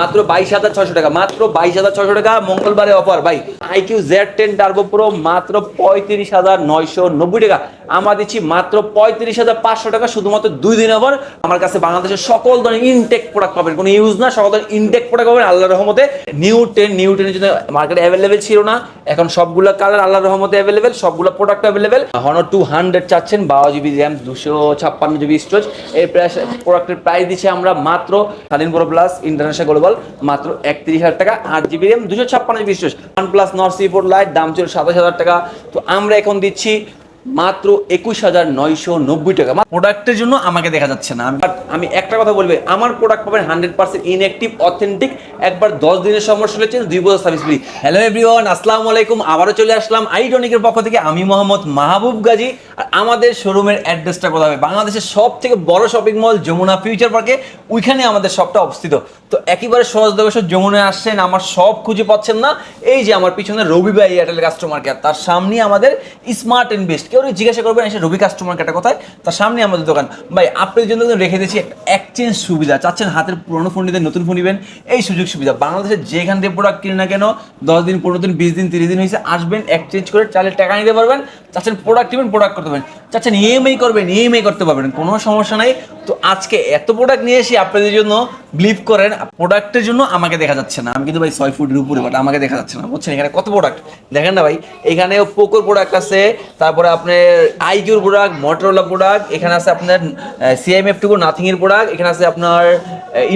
মাত্র বাইশ হাজার ছশো টাকা, মাত্র বাইশ হাজার ছশো টাকা মঙ্গলবারে অফার ভাই iQOO Z ten Turbo Pro মাত্র পঁয়ত্রিশ হাজার নয়শো নব্বই টাকা। আমরা দিচ্ছি মাত্র পঁয়ত্রিশ হাজার পাঁচশো টাকা, শুধুমাত্র দুই দিন অফার আমার কাছে বাংলাদেশের সকল ধরনের ইনটেক প্রোডাক্ট পাবেন। কোনো ইউজ না, সকল ধরনের ইনটেক প্রোডাক্ট পাবেন আল্লাহর রহমতে। নিউ টেন নিউ টেনের জন্য মার্কেটে অ্যাভেলেবেল ছিল না। এখন সবগুলো কালার আল্লাহর রহমতে অ্যাভেলেবেল সবগুলো product available Honor two hundred চাচ্ছেন, বারো জিবি র্যাম দুশো ছাপ্পান্ন জিবি স্টোরেজ এই প্রোডাক্টের প্রাইস দিচ্ছি আমরা মাত্র স্বাধীন প্রো প্লাস ইন্টারন্যাশনাল গ্লোবাল মাত্র একত্রিশ হাজার টাকা। আট জিবি র্যাম দুশো ছাপ্পান্ন GB OnePlus Nord C four Lite দাম ছিল সাতাশ হাজার টাকা। তো আমরা এখন দিচ্ছি মাত্র একুশ হাজার নয়শো নব্বই টাকা। প্রোডাক্টের জন্য আমাকে দেখা যাচ্ছে না। আমি একটা কথা বলবে আমার প্রোডাক্ট পাবেন হান্ড্রেড পার্সেন্ট ইনঅ্যাক্টিভ অথেন্টিক একবার দশ দিনের সমস্যা হয়েছে দুই বছর সার্ভিস ফ্রি হ্যালো এভরিওয়ান আসসালামু আলাইকুম আবারও চলে আসলাম আইডনিকের পক্ষ থেকে। আমি মোহাম্মদ মাহবুব গাজী আর আমাদের শোরুমের অ্যাড্রেসটা কোথায়? হবে বাংলাদেশের সব থেকে বড় শপিং মল যমুনা ফিউচার পার্কে ওইখানে আমাদের শপটা অবস্থিত। তো একেবারে সহজ দবেশ্বর যমুনায় আসছেন আমার সব খুঁজে পাচ্ছেন না। এই যে আমার পিছনে রবি ভাই এয়ারটেল কাস্টমার কেয়ার তার সামনে আমাদের স্মার্ট ইনভেস্ট কেউ জিজ্ঞাসা করবেন এসে রবি কাস্টমার কেয়ারটা কোথায়? তার সামনে আমাদের দোকান। ভাই, আপনাদের জন্য কিন্তু রেখে দিয়েছি এক্সচেঞ্জ সুবিধা। চাচ্ছেন হাতের পুরনো ফোন নিতে, নতুন ফোন নেবেন, এই সুযোগ সুবিধা। বাংলাদেশের যেখান থেকে প্রোডাক্ট কিনে না কেন, দশ দিন, পনেরো দিন, বিশ দিন, তিরিশ দিন হয়েছে, আসবেন এক্সচেঞ্জ করে চালের টাকা নিতে পারবেন, চাচ্ছেন প্রোডাক্ট নেবেন প্রোডাক্ট করতে পারবেন। চাচ্ছেন ইএমআই করবেন ইএমআই করতে পারবেন, কোনো সমস্যা নাই। তো আজকে এত প্রোডাক্ট নিয়ে এসে আপনাদের জন্য বিলিভ করেন প্রোডাক্টের জন্য আমাকে দেখা যাচ্ছে না। আমি কিন্তু ভাই ছয় ফুটের উপরে বাট আমাকে দেখা যাচ্ছে না। বুঝছেন, এখানে কত প্রোডাক্ট দেখেন না ভাই এখানে পোকোর প্রোডাক্ট আছে, তারপরে আপনার আইকিউর প্রোডাক্ট মোটরোলা প্রোডাক্ট এখানে আছে আপনার সিএমএফ টুকু নাথিং এর প্রোডাক্ট এখানে আছে আপনার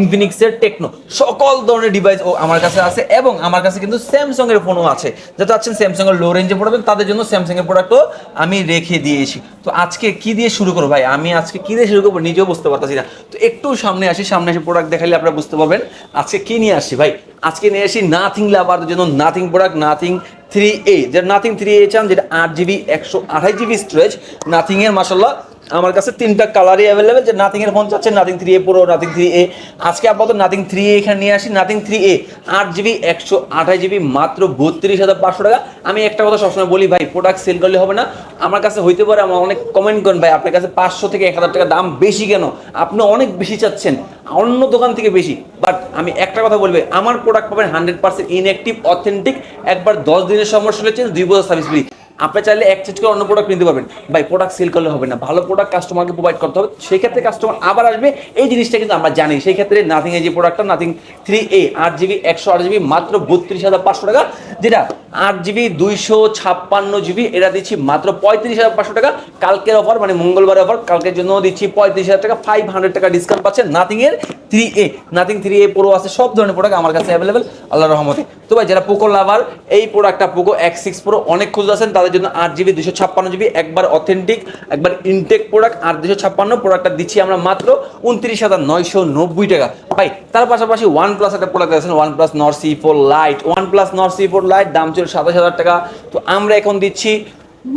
ইনফিনিক্সের টেকনো সকল ধরনের ডিভাইস ও আমার কাছে আছে এবং আমার কাছে কিন্তু স্যামসাং এর ফোনও আছে। যাতে চাচ্ছেন এর লো রেঞ্জে পড়বেন তাদের জন্য স্যামসাং এর প্রোডাক্টও আমি রেখে দিয়েছি। তো আজকে কি দিয়ে শুরু করব ভাই? আমি আজকে কি দিয়ে শুরু করব নিজেও বুঝতে পারতেছি না। তো একটু সামনে আসি, সামনে এসে প্রোডাক্ট দেখালে আপনারা বুঝতে পারবেন। আজকে কি নিয়ে আসছি ভাই? আজকে নিয়ে আসি নাথিং লাভারদের জন্য Nothing product Nothing three A যেটা নাথিং থ্রি এ চান, যেটা আট জিবি একশো আঠাশ জিবি স্টোরেজ নাথিংয়ের মাসাল্লাহ আমার কাছে তিনটা কালারই অ্যাভেলেবেল যে নাথিং এর ফোন চাচ্ছেন Nothing three A Pro Nothing three A আজকে আপাতত নাথিং থ্রি এ এখানে নিয়ে আসি নাথিং থ্রি এ আট জিবি একশো আঠাশ জিবি মাত্র বত্রিশ হাজার পাঁচশো টাকা। আমি একটা কথা সবসময় বলি ভাই প্রোডাক্ট সেল করলে হবে না। আমার কাছে হইতে পারে, আমার অনেক কমেন্ট করেন ভাই, আপনার কাছে পাঁচশো থেকে এক হাজার টাকা দাম বেশি কেন? আপনি অনেক বেশি চাচ্ছেন, অন্য দোকান থেকে বেশি। বাট আমি একটা কথা বলবে, আমার প্রোডাক্ট পাবেন হান্ড্রেড পার্সেন্ট ইনঅ্যাক্টিভ অথেন্টিক একবার দশ দিনের সমস্যা হয়েছে দুই বছর সার্ভিস ফ্রি আপনি চাইলে এক্সচেঞ্জ করে অন্য প্রোডাক্ট নিতে পারবেন। ভাই প্রোডাক্ট সেল করলে হবে না। ভালো প্রোডাক্ট কাস্টমারকে প্রোভাইড করতে হবে। সেই ক্ষেত্রে কাস্টমার আবার আসবে। এই জিনিসটা কিন্তু আমরা জানি। সেই ক্ষেত্রে নাথিং এই যে প্রোডাক্টটা নাথিং থ্রি এ আট জিবি একশো আট জিবি মাত্র বত্রিশ হাজার পাঁচশো টাকা। যেটা আট জিবি দুইশো ছাপ্পান্ন জিবি এটা দিচ্ছি মাত্র পঁয়ত্রিশ হাজার পাঁচশো টাকা। কালকের অফার মানে মঙ্গলবার অফার কালকের জন্য দিচ্ছি পঁয়ত্রিশ হাজার টাকা। ফাইভ হান্ড্রেড টাকা ডিসকাউন্ট পাচ্ছেন নাথিং এর three a Nothing three a pro আছে। সব ধরনের প্রোডাক্ট আমার কাছে অ্যাভেলেবেল আল্লাহ রহমতে। তো ভাই, যারা পোকো লাভার এই প্রোডাক্টটা পোকো এক্স সিক্স প্রো অনেক খুঁজে আছেন তাদের জন্য আট জিবি দুশো ছাপ্পান্ন জিবি, একবার অথেন্টিক একবার ইনটেক প্রোডাক্ট আর দুশো ছাপ্পান্ন প্রোডাক্টটা দিচ্ছি আমরা মাত্র উনত্রিশ হাজার নয়শো নব্বই টাকা। ভাই, তার পাশাপাশি ওয়ান প্লাস একটা প্রোডাক্ট আছে OnePlus Nord C four lite OnePlus Nord C four lite দাম ছিল সাতাশ হাজার টাকা। তো আমরা এখন দিচ্ছি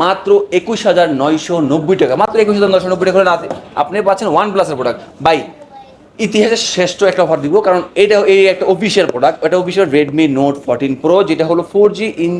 মাত্র একুশ হাজার নয়শো নব্বই টাকা। মাত্র একুশ হাজার নয়শো নব্বই টাকা রাতে আপনি পাচ্ছেন ওয়ান প্লাসের প্রোডাক্ট বাই ইতিহাসের শ্রেষ্ঠ একটা অফার দিব, কারণ এটা এই একটা অফিসিয়াল প্রোডাক্ট এটা official Redmi Note fourteen pro যেটা হলো four G in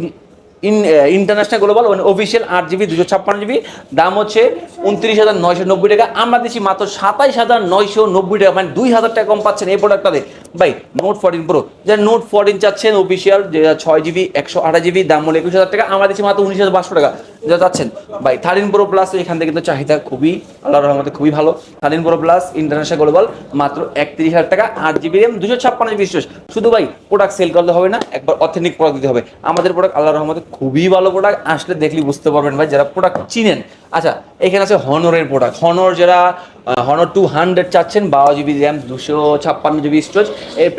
international global মানে অফিসিয়াল আট জিবি দুশো ছাপ্পান্ন জিবি দাম হচ্ছে উনত্রিশ হাজার নয়শো নব্বই টাকা। আমরা দিচ্ছি মাত্র সাতাইশ হাজার নয়শো নব্বই টাকা মানে দুই হাজার টাকা কম পাচ্ছেন এই প্রোডাক্টটাতে ভাই নোট ফোরটিন প্রো যারা নোট ফোরটিন চাচ্ছেন অফিসিয়াল যে ছয় জিবি একশো আঠাশ জিবি দাম হলো একুশ হাজার টাকা, আমরা দিচ্ছি মাত্র উনিশ হাজার পাঁচশো টাকা। যেটা চাচ্ছেন। ভাই থার্টিন প্রো প্লাস এখান থেকে কিন্তু চাহিদা খুবই আল্লাহ রহমতে খুবই ভালো। Thirteen pro plus international global মাত্র একত্রিশ হাজার টাকা, আট জিবি র্যাম দুশো ছাপ্পান্ন জিবি শুধু ভাই প্রোডাক্ট সেল করলে হবে না, একবার অথেন্টিক প্রোডাক্ট দিতে হবে। আমাদের প্রোডাক্ট আল্লাহ রহমতে খুবই ভালো প্রোডাক্ট আসলে দেখলে বুঝতে পারবেন ভাই, যারা প্রোডাক্ট চিনেন আচ্ছা এখানে আছে হনরের প্রোডাক্ট হনর যারা হনর টু হান্ড্রেড চাচ্ছেন, বারো জিবি র্যাম দুশো ছাপ্পান্ন জিবি স্টোরেজ এই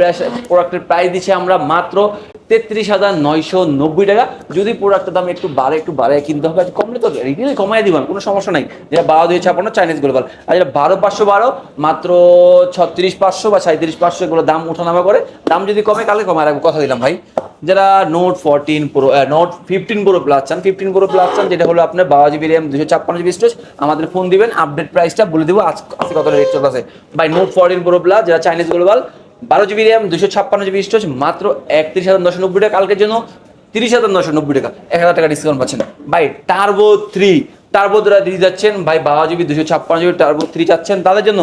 প্রোডাক্টের প্রাইস দিচ্ছি আমরা মাত্র তেত্রিশ হাজার নয়শো নব্বই টাকা। যদি প্রোডাক্টের দাম একটু বাড়ে একটু বাড়ে কিনতে হবে কমলে তো রিটেলে কমাই দিবেন কোনো সমস্যা নাই। যেটা বারো দুই ছাপান্ন চাইনিজ গ্লোবাল আর যেটা বারো পাঁচশো বারো, মাত্র ছত্রিশ পাঁচশো বা সাঁত্রিশ পাঁচশো এগুলো দাম ওঠানামা করে, দাম যদি কমে কালে কমে আর কথা দিলাম ভাই। যারা Note fourteen pro Note fifteen pro plus চান ফিফটিন প্রো প্লাস চান, যেটা হলো আপনার বারো জিবি র্যাম, দুশো ছাপ্পান্ন জিবি স্টোরেজ আমাদের ফোন দিবেন আপডেট প্রাইসটা বলে দেবো, আজ আজকে কত রেট চলতেছে ভাই নোট ফোরটিন প্রো প্লাস যারা চাইনিজ গ্লোবাল বারো জিবি র্যাম, দুশো ছাপ্পান্ন জিবি স্টোরেজ মাত্র একত্রিশ হাজার নশো নব্বই টাকা, কালকের জন্য তিরিশ হাজার নশো নব্বই টাকা, এক হাজার টাকা ডিসকাউন্ট পাচ্ছেন। ভাই টার্বো থ্রি টার্বো দ্বারা দিয়ে যাচ্ছেন ভাই বারো জিবি দুশো ছাপ্পান্ন জিবি টার্বো থ্রি চাচ্ছেন তাদের জন্য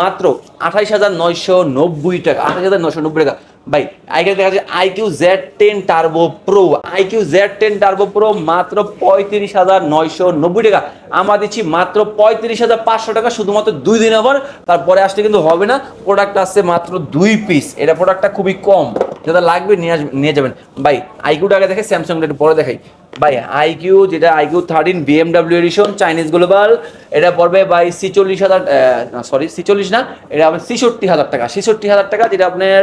মাত্র আঠাইশ হাজার নয়শো নব্বই টাকা, আঠাইশ হাজার নশো নব্বই টাকা। ভাই আইকিউ দেখা যাচ্ছে iQOO Z ten turbo pro. IQOO Z ten turbo pro, মাত্র পঁয়ত্রিশ হাজার নয়শো নব্বই টাকা। আমরা দিচ্ছি মাত্র পঁয়ত্রিশ হাজার পাঁচশো টাকা, শুধুমাত্র দুই দিন আবার তারপরে আসলে কিন্তু হবে না প্রোডাক্ট আসছে মাত্র দুই পিস এটা প্রোডাক্টটা খুবই কম। যেটা লাগবে নিয়ে নিয়ে যাবেন। ভাই আইকিউটা আগে দেখে স্যামসাংটা একটু পরে দেখাই। ভাই আইকিউ যেটা iQOO thirteen BMW edition Chinese global এটা পড়বে ভাই ছিচল্লিশ হাজার সরি ছিচল্লিশ না, এটা আপনার ছিষট্টি হাজার টাকা, ছিষট্টি হাজার টাকা যেটা আপনার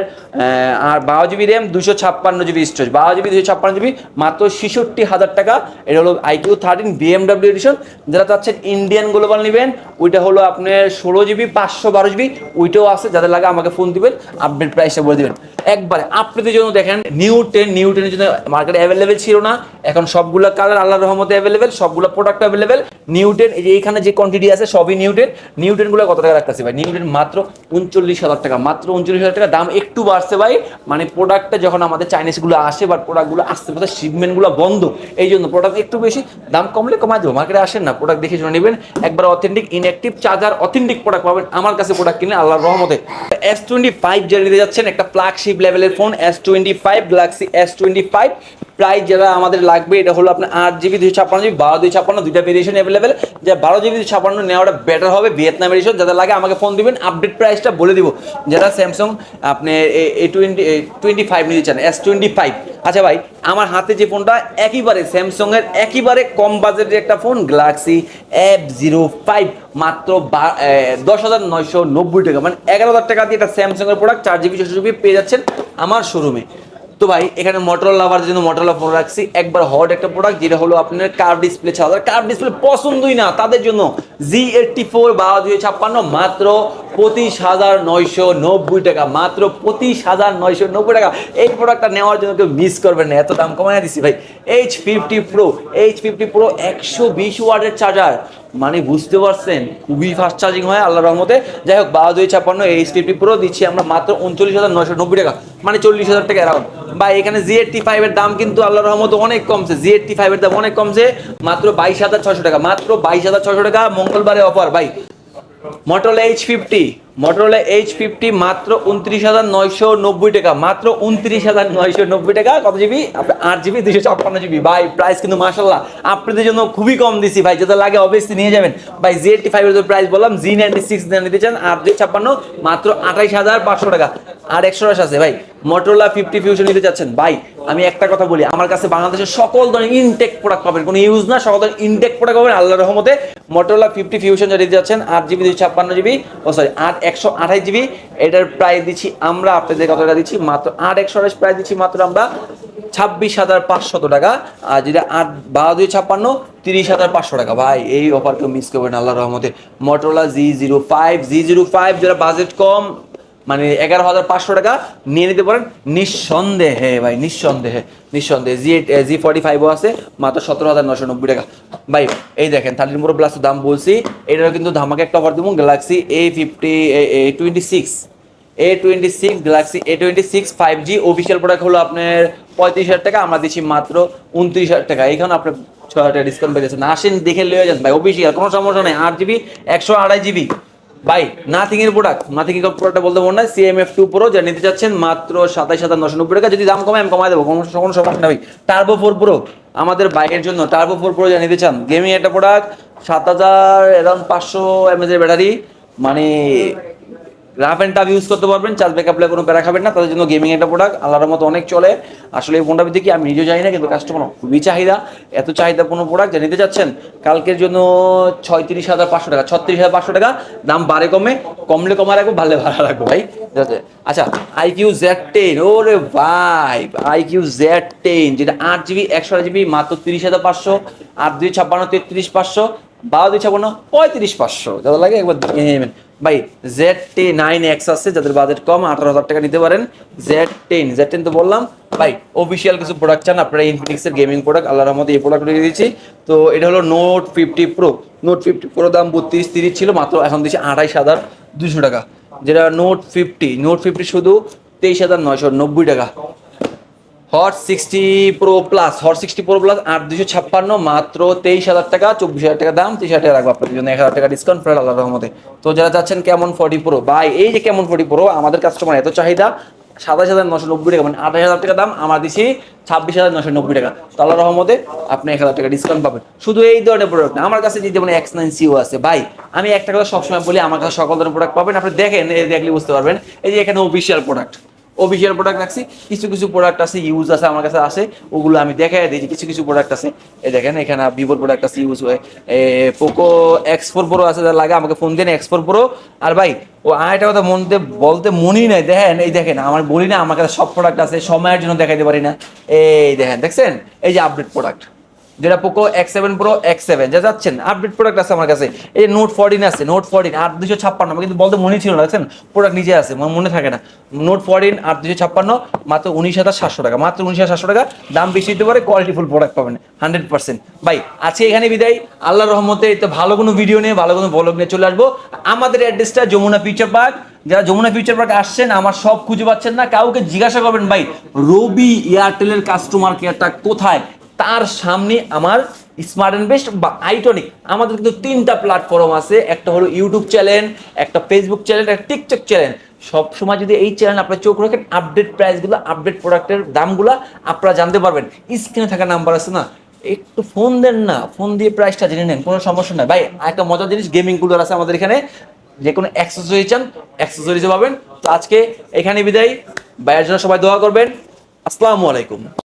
আর বারো জিবি র্যাম দুশো ছাপ্পান্ন জিবি স্টোরেজ বারো জিবি দুশো ছাপ্পান্ন জিবি মাত্র ছিষট্টি হাজার টাকা, এটা হলো আইকিউ থার্টিন বিএমডাব্লিউ এডিশন যারা চাচ্ছেন ইন্ডিয়ান গ্লোবাল নেবেন, ওইটা হলো আপনার ষোলো জিবি পাঁচশো বারো জিবি ওইটাও আছে, যাদের লাগে আমাকে ফোন দিবেন আপডেট প্রাইসটা বলে দিবেন। একবারে, আপনাদের জন্য দেখেন নিউ টেন নিউ টেনের জন্য মার্কেটে অ্যাভেলেবেল ছিল না, এখন সবগুলো কালার আল্লাহ রহমতে অ্যাভেলেবেল সবগুলো প্রোডাক্ট অ্যাভেলেবেল নিউটেন এই যে এইখানে যে কোয়ান্টিটি আছে, সবই নিউ টেন নিউ টেনগুলো কত টাকা রাখতেছে ভাই? নিউ টেন মাত্র উনচল্লিশ হাজার টাকা, মাত্র উনচল্লিশ হাজার টাকা। দাম একটু বাড়ছে ভাই। মানে প্রোডাক্টটা যখন আমাদের চাইনিজগুলো আসে বা প্রোডাক্টগুলো আসতে পারছে শিপমেন্টগুলো বন্ধ। এই জন্য প্রোডাক্ট একটু বেশি, দাম কমলে কমাই দেবো। মার্কেটে আসেন না প্রোডাক্ট দেখে শুনে নেবেন। একবার authentic inactive charger authentic product পাবেন। আমার কাছে প্রোডাক্ট কিনে আল্লাহর রহমতে। এস টোয়েন্টি ফাইভ যেটা নিতে যাচ্ছেন, একটা ফ্ল্যাগশিপ লেভেলের phone S twenty five Galaxy S twenty five price যেটা আমাদের লাগবে, এটা হলো আপনার আট জিবি দুই ছাপ্পান্ন জিবি, বারো দুই ছাপ্পান্ন, দুইটা ভেরিয়েশন অ্যাভেলেবেল যে বারো জিবি দুই ছাপ্পান্ন নেওয়াটা বেটার হবে ভিয়েতনাম এডিশন যাদের লাগে আমাকে ফোন দিবেন আপডেট প্রাইসটা বলে দিব। যারা স্যামসাং আপনি এ টোয়েন্টি টোয়েন্টি ফাইভ নিতে চান এস টোয়েন্টি ফাইভ আচ্ছা ভাই, আমার হাতে যে ফোনটা একইবারে স্যামসং এর একইবারে কম বাজেটের একটা phone Galaxy F zero five মাত্র দশ হাজার নয়শো নব্বই টাকা। মানে এগারো হাজার টাকা দিয়ে একটা স্যামসংয়ের প্রোডাক্ট চার জিবি ছশো জিবি পেয়ে যাচ্ছেন আমার শোরুমে তো ভাই, এখানে মোটরোলা লাভার জন্য মোটরোলা ফোন রাখছি। একবার হট একটা প্রোডাক্ট যেটা হলো আপনার কার্ভ ডিসপ্লে ছাড়া। কার্ভ ডিসপ্লে পছন্দই না, তাদের জন্য জি এইটটি ফোর বা দুই ছাপ্পান্ন, মাত্র পঁচিশ হাজার নয়শো নব্বই টাকা, মাত্র পঁচিশ হাজার নয়শো নব্বই টাকা। এই প্রোডাক্টটা নেওয়ার জন্য কেউ মিস করবেন না, এত দাম কমাই দিছি ভাই। Edge fifty pro Edge fifty pro একশো বিশ ওয়ার্ডের চার্জার মানে বুঝতে পারছেন? খুবই ফাস্ট চার্জিং হয়, আল্লাহর রহমতে। যাই হোক, বারো দুই ছাপ্পান্ন এইচ ফিফটি প্রো দিচ্ছি আমরা মাত্র উনচল্লিশ হাজার নশো নব্বই টাকা মানে চল্লিশ হাজার টাকা অ্যারাউন্ড বা এখানে জি এইটটি ফাইভের দাম কিন্তু আল্লাহর রহমতে অনেক কমছে জি এইটটি ফাইভের দাম অনেক কমছে, মাত্র বাইশ হাজার ছশো টাকা, মাত্র বাইশ হাজার ছশো টাকা মঙ্গলবারে অফার ভাই। Motorola Edge fifty Motorola Edge fifty মাত্র উনত্রিশ হাজার নয়শো নব্বই টাকা। মাত্র উনত্রিশ হাজার নয়শো নব্বই টাকা। কত জিবি আট জিবি দুশো ছাপ্পান্ন জিবি ভাই প্রাইস কিন্তু মাসাল্লাহ আপনাদের জন্য খুবই কম দিছি ভাই। যেটা লাগে অবভিয়াসলি নিয়ে যাবেন। ভাই জি এইটটি ফাইভের প্রাইস বললাম জি নাইনটি সিক্স নিতে চান আট দুই ছাপ্পান্ন মাত্র আঠাইশ হাজার পাঁচশো টাকা। আর একশো রস আছে ভাই। মটোলা ফিফটি ফিউশন নিতে চাচ্ছেন। ভাই, আমি একটা কথা বলি। আমার কাছে বাংলাদেশের সকল ধরনের ইনটেক প্রোডাক্ট পাবেন। কোনো ইউজ না, সকল ধরনের ইনটেক প্রোডাক্ট পাবেন। আল্লাহ রহমতে মটোলা ফিফটি ফিউশন যেটা দিতে যাচ্ছেন আট জিবি দুই ছাপ্পান্ন জিবি ও সরি আট একশো আঠাশ জিবি। এটার প্রাইস দিচ্ছি আমরা আপনাদের কতটা দিচ্ছি? মাত্র আট একশো আঠাশ প্রাইস দিচ্ছি, মাত্র আমরা ছাব্বিশ হাজার পাঁচশত টাকা। আর যেটা আট বারো দুই ছাপ্পান্ন, তিরিশ হাজার পাঁচশো টাকা। ভাই, এই অফার কেউ মিস করবেন আল্লাহ রহমতে। Motorola G zero five G zero five যারা বাজেট কম মানে এগারো হাজার পাঁচশো টাকা নিয়ে নিতে পারেন। নিঃসন্দেহে ভাই, নিঃসন্দেহে নিঃসন্দেহে। জি জি ফর্টি ফাইভও আছে, মাত্র সতেরো হাজার নশো নব্বই টাকা। ভাই, এই দেখেন থার্টিন প্রো প্লাস দাম বলছি। এটারও কিন্তু ধামাকে একটা অফার দেবো Galaxy A fifty A twenty six A twenty six Galaxy A twenty six five G official product হলো আপনার পঁয়ত্রিশ হাজার টাকা, আমরা দিচ্ছি মাত্র উনত্রিশ হাজার টাকা। এইখানে আপনার ছ হাজার টাকা ডিসকাউন্ট পেয়ে যাচ্ছেন। আসেন, দেখে লিয়ে যান। ভাই অফিসিয়াল কোনো সমস্যা নেই, আট জিবি একশো আড়াই জিবি ভাই নাথিং এর প্রোডাক্ট নাথিং এর প্রোডাক্টটা বলতে মনে না সিএমএফ টু প্রো যা নিতে চাচ্ছেন মাত্র সাতাইশ হাজার নশো নব্বই টাকা। যদি দাম কমায়, আমি কমাই দেবো, কোনো সমস্যা নেই। টার্বো ফোর প্রো আমাদের বাইকের জন্য টার্বো ফোর প্রো যা নিতে চান গেমিং একটা প্রোডাক্ট সাত হাজার এরকম পাঁচশো এমএজ এর ব্যাটারি মানে রাফ অ্যান্ড টাফ ইউজ করতে পারবেন চার্জ ব্যাকআপ কোনো প্যারা খাবেন না, তাদের জন্য গেমিং একটা প্রোডাক্ট আল্লাহর মতো অনেক চলে। আসলে এই ফোনটা দেখি আমি নিজেও না, কিন্তু কাস্টমার খুবই চাহিদা। এত চাহিদা কোনো প্রোডাক্ট যা নিতে চাচ্ছেন কালকের জন্য ছয়ত্রিশ হাজার পাঁচশো টাকা, ছত্রিশ হাজার পাঁচশো টাকা, দাম বাড়ে কমে, কমলে কমা রাখব ভালো ভাড়া রাখব, ভাই। ঠিক আছে? আচ্ছা আইকিউ জেড টেন ওরে ভাই আইকিউ জেড টেন যেটা আট জিবি একশো জিবি মাত্র তিরিশ হাজার পাঁচশো, আট দুই ছাপ্পান্ন, তেত্রিশ পাঁচশো বারো দুই ছাপ্পান্ন, পঁয়ত্রিশ পাঁচশো। যাদের লাগে একবার নেবেন। ভাই জেড টেন নাইন এক্স আছে, যাদের বাজেট কম, আঠারো হাজার টাকা নিতে পারেন। জেড টেন জেড টেন তো বললাম। ভাই অফিসিয়াল কিছু প্রোডাক্ট চান, আপনারা ইনফিনিক্সের গেমিং প্রোডাক্ট আল্লাহর রহমতে এই প্রোডাক্ট দিয়ে দিচ্ছি তো এটা হলো Note fifty pro Note fifty pro দাম বত্রিশ, তিরিশ ছিল, মাত্র এখন দিচ্ছি আঠাইশ হাজার দুশো টাকা। যেটা নোট ফিফটি নোট ফিফটি শুধু তেইশ হাজার নয়শো নব্বই টাকা। Hot sixty pro plus Hot sixty pro plus আট দুশো ছাপ্পান্ন, মাত্র তেইশ হাজার টাকা, চব্বিশ হাজার টাকা দাম, তেইশ হাজার টাকা রাখব আপনাদের জন্য, এক হাজার টাকা ডিসকাউন্ট ফেরাল আল্লাহ রহমতে। তো যারা চাচ্ছেন কেমন ফর্টি প্রো ভাই, এই যে কেমন ফর্টি প্রো আমাদের কাস্টমার এত চাহিদা, সাতাশ হাজার নশো নব্বই টাকা মানে আঠাশ হাজার টাকা দাম, আমার দিচ্ছি ছাব্বিশ হাজার নশো নব্বই টাকা। তো আল্লাহ রহমতে আপনি এক হাজার টাকা ডিসকাউন্ট পাবেন। শুধু এই ধরনের প্রোডাক্ট আমার কাছে যে যেমন এক্স নাইন সিও আছে। ভাই, আমি একটা কথা সবসময় বলি, আমার কাছে সকল ধরনের প্রোডাক্ট পাবেন। আপনি দেখেন, এই দেখলে বুঝতে পারবেন। এই যে এখানে অফিসিয়াল প্রোডাক্ট অফিসিয়াল প্রোডাক্ট রাখছি। কিছু কিছু প্রোডাক্ট আছে ইউজ আছে, আমার কাছে আছে, ওগুলো আমি দেখাই দিয়েছি। কিছু কিছু প্রোডাক্ট আছে। এই দেখেন, এখানে ভিভোর প্রোডাক্ট আছে ইউজ হয়ে। পোকো এক্স ফোর প্রো আছে যা লাগে আমাকে ফোন দেন এক্স ফোর প্রো আর ভাই, ও আরেকটা কথা মনতে, বলতে মনই নাই। দেখেন, এই দেখেন, আমার বলি না, আমার কাছে সব প্রোডাক্ট আছে, সময়ের জন্য দেখাইতে পারি না। এই দেখেন, দেখছেন? এই যে আপডেট প্রোডাক্ট যেটা Poco X seven pro X seven যা যাচ্ছেন আপডেট প্রোডাক্ট আছে আমার কাছে। এই নোট ফোরটিন আছে নোট ফোরটিন আট দুশো ছাপ্পান্ন। কিন্তু বলতে মনে ছিল না, দেখছেন? প্রোডাক্ট নিজে আছে, মনে থাকে না। নোট ফোরটিন আট দুশো ছাপ্পান্ন, মাত্র উনিশ হাজার সাতশো টাকা। মাত্র উনিশ হাজার সাতশো টাকা, দাম বেশি দিতে পারে কোয়ালিটিফুল প্রোডাক্ট পাবেন হান্ড্রেড পার্সেন্ট ভাই, আজকে এখানে বিদায়। আল্লাহ রহমতে তো ভালো কোনো ভিডিও নিয়ে, ভালো কোনো ব্লগ নিয়ে চলে আসব। আমাদের অ্যাড্রেসটা যমুনা ফিউচার পার্ক যারা যমুনা ফিউচার পার্ক আসছেন, আমার সব খুঁজে পাচ্ছেন না। কাউকে জিজ্ঞাসা করবেন, ভাই, রবি এয়ারটেলের কাস্টমার কেয়ারটা কোথায়? তার সামনে আমার স্মার্ট অ্যান্ড বেস্ট বা আইটনিক আমাদের কিন্তু তিনটা প্ল্যাটফর্ম আছে। একটা হলো ইউটিউব চ্যানেল একটা ফেসবুক চ্যানেল একটা টিকটক চ্যানেল সব সময় যদি এই চ্যানেল আপনার চোখ রাখেন আপডেট প্রাইসগুলো আপডেট প্রোডাক্টের দামগুলো আপনারা জানতে পারবেন। স্ক্রিনে থাকা নাম্বার আছে না? একটু ফোন দেন না। ফোন দিয়ে প্রাইসটা জেনে নেন, কোনো সমস্যা নাই। ভাই, একটা মজার জিনিস গেমিং কুলার আছে আমাদের এখানে। যে কোনো অ্যাক্সেসরি চান অ্যাক্সেসরিজও পাবেন। তো আজকে এখানে বিদায়। ভাইয়ের জন্য সবাই দোয়া করবেন। আসসালামু আলাইকুম।